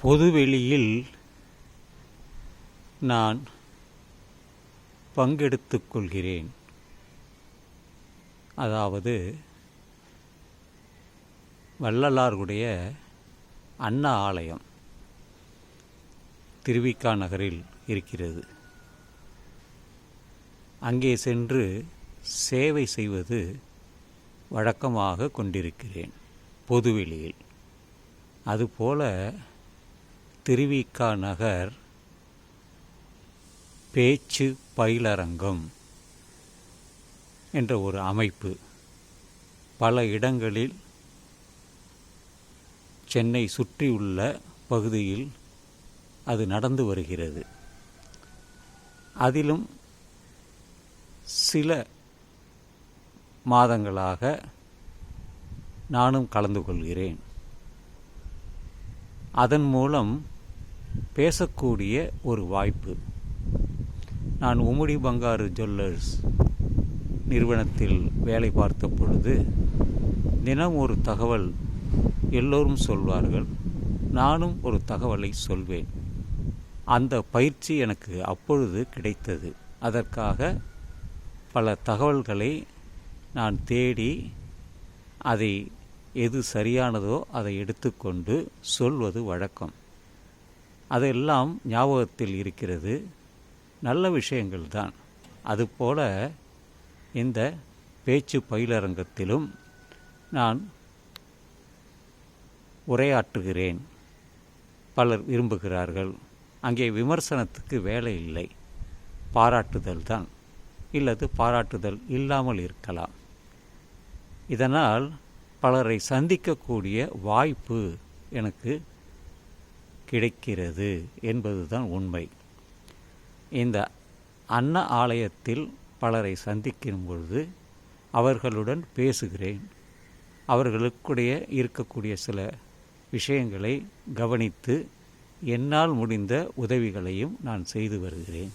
பொதுவெளியில் நான் பங்கெடுத்து கொள்கிறேன். அதாவது வள்ளலாருடைய அண்ணா ஆலயம் திருவிக்கா நகரில் இருக்கிறது. அங்கே சென்று சேவை செய்வது வழக்கமாக கொண்டிருக்கிறேன் பொதுவெளியில். அதுபோல திருவிக்கா நகர் பேச்சு பயிலரங்கம் என்ற ஒரு அமைப்பு. பல இடங்களில் சென்னை சுற்றியுள்ள பகுதியில் அது நடந்து வருகிறது. அதிலும் சில மாதங்களாக நானும் கலந்து கொள்கிறேன். அதன் மூலம் பேசக்கூடிய ஒரு வாய்ப்பு. நான் உமுடி பங்காரு ஜுவல்லர்ஸ் நிறுவனத்தில் வேலை பார்த்த பொழுது தினம் ஒரு தகவல் எல்லோரும் சொல்வார்கள். நானும் ஒரு தகவலை சொல்வேன். அந்த பயிற்சி எனக்கு அப்பொழுது கிடைத்தது. அதற்காக பல தகவல்களை நான் தேடி அதை எது சரியானதோ அதை எடுத்துக்கொண்டு சொல்வது வழக்கம். அதெல்லாம் ஞாபகத்தில் இருக்கிறது. நல்ல விஷயங்கள் தான் அதுபோல இந்த பேச்சு பயிலரங்கத்திலும் நான் உரையாற்றுகிறேன். பலர் விரும்புகிறார்கள். அங்கே விமர்சனத்துக்கு வேலை இல்லை. பாராட்டுதல் தான். இல்லது பாராட்டுதல் இல்லாமல் இருக்கலாம். இதனால் பலரை சந்திக்கக்கூடிய வாய்ப்பு எனக்கு கிடைக்கிறது என்பதுதான் உண்மை. இந்த அன்ன ஆலயத்தில் பலரை சந்திக்கும் பொழுது அவர்களுடன் பேசுகிறேன். அவர்களுக்குடைய இருக்கக்கூடிய சில விஷயங்களை கவனித்து என்னால் முடிந்த உதவிகளையும் நான் செய்து வருகிறேன்.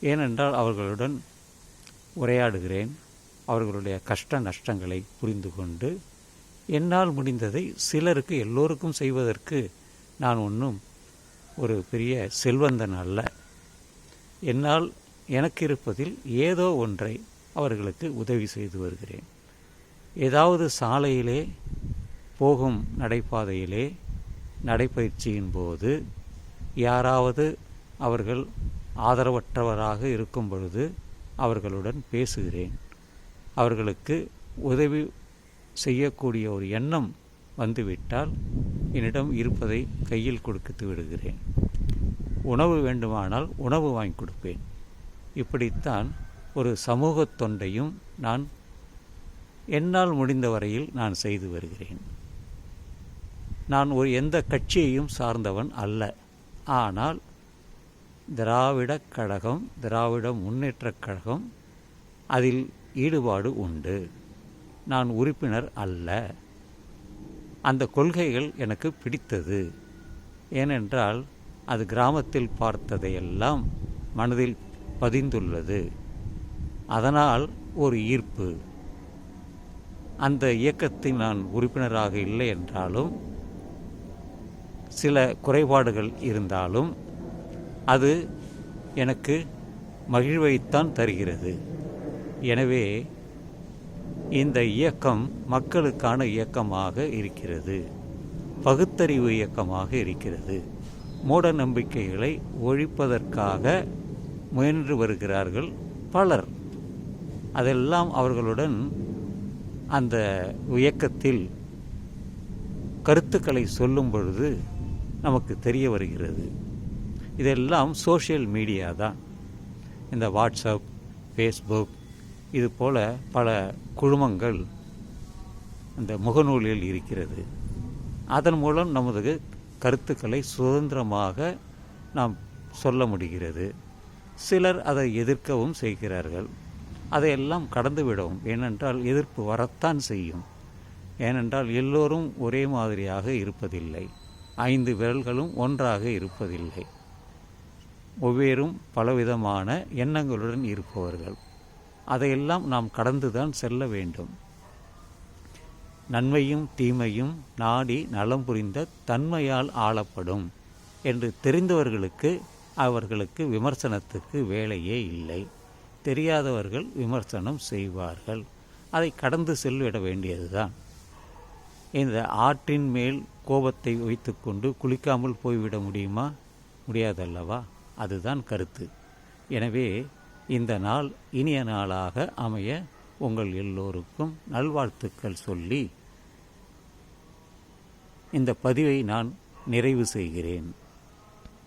ஏனென்றால் அவர்களுடன் உரையாடுகிறேன். அவர்களுடைய கஷ்ட நஷ்டங்களை புரிந்து கொண்டு என்னால் முடிந்ததை சிலருக்கு எல்லோருக்கும் செய்வதற்கு நான் ஒன்றும் ஒரு பெரிய செல்வந்தன் அல்ல. என்னால் எனக்கு இருப்பதில் ஏதோ ஒன்றை அவர்களுக்கு உதவி செய்து வருகிறேன். ஏதாவது சாலையிலே போகும் நடைபாதையிலே நடைப்பயிற்சியின் போது யாராவது அவர்கள் ஆதரவற்றவராக இருக்கும் பொழுது அவர்களுடன் பேசுகிறேன். அவர்களுக்கு உதவி செய்யக்கூடிய ஒரு எண்ணம் வந்துவிட்டால் என்னிடம் இருப்பதை கையில் கொடுத்து விடுகிறேன். உணவு வேண்டுமானால் உணவு வாங்கி கொடுப்பேன். இப்படித்தான் ஒரு சமூக தொண்டையும் நான் என்னால் முடிந்த வரையில் நான் செய்து வருகிறேன். நான் ஒரு எந்த கட்சியையும் சார்ந்தவன் அல்ல. ஆனால் திராவிடக் கழகம் திராவிட முன்னேற்றக் கழகம் அதில் ஈடுபாடு உண்டு. நான் உறுப்பினர் அல்ல. அந்த கொள்கைகள் எனக்கு பிடித்தது. ஏனென்றால் அது கிராமத்தில் பார்த்ததையெல்லாம் மனதில் பதிந்துள்ளது. அதனால் ஒரு ஈர்ப்பு. அந்த இயக்கத்தில் நான் உறுப்பினராக இல்லை என்றாலும் சில குறைபாடுகள் இருந்தாலும் அது எனக்கு மகிழ்வைத்தான் தருகிறது. எனவே இந்த இயக்கம் மக்களுக்கான இயக்கமாக இருக்கிறது. பகுத்தறிவு இயக்கமாக இருக்கிறது. மூட நம்பிக்கைகளை ஒழிப்பதற்காக முயன்று வருகிறார்கள் பலர். அதெல்லாம் அவர்களுடன் அந்த இயக்கத்தில் கருத்துக்களை சொல்லும் பொழுது நமக்கு தெரிய வருகிறது. இதெல்லாம் சோஷியல் மீடியா தான். இந்த வாட்ஸ்அப் ஃபேஸ்புக் இது போல பல குழுமங்கள் அந்த முகநூலில் இருக்கிறது. அதன் மூலம் நமது கருத்துக்களை சுதந்திரமாக நாம் சொல்ல முடிகிறது. சிலர் அதை எதிர்க்கவும் செய்கிறார்கள். அதையெல்லாம் கடந்துவிடவும். ஏனென்றால் எதிர்ப்பு வரத்தான் செய்யும். ஏனென்றால் எல்லோரும் ஒரே மாதிரியாக இருப்பதில்லை. ஐந்து விரல்களும் ஒன்றாக இருப்பதில்லை. ஒவ்வேறும் பலவிதமான எண்ணங்களுடன் இருப்பவர்கள். அதையெல்லாம் நாம் கடந்துதான் செல்ல வேண்டும். நன்மையும் தீமையும் நாடி நலம் புரிந்த தன்மையால் ஆளப்படும் என்று தெரிந்தவர்களுக்கு அவர்களுக்கு விமர்சனத்துக்கு வேலையே இல்லை. தெரியாதவர்கள் விமர்சனம் செய்வார்கள். அதை கடந்து செல்லிட வேண்டியதுதான். இந்த ஆற்றின் மேல் கோபத்தை வைத்துக்கொண்டு குளிக்காமல் போய்விட முடியுமா? முடியாதல்லவா? அதுதான் கருத்து. எனவே இந்த நாள் இனிய நாளாக அமைய உங்கள் எல்லோருக்கும் நல்வாழ்த்துக்கள் சொல்லி இந்த பதிவை நான் நிறைவு செய்கிறேன்.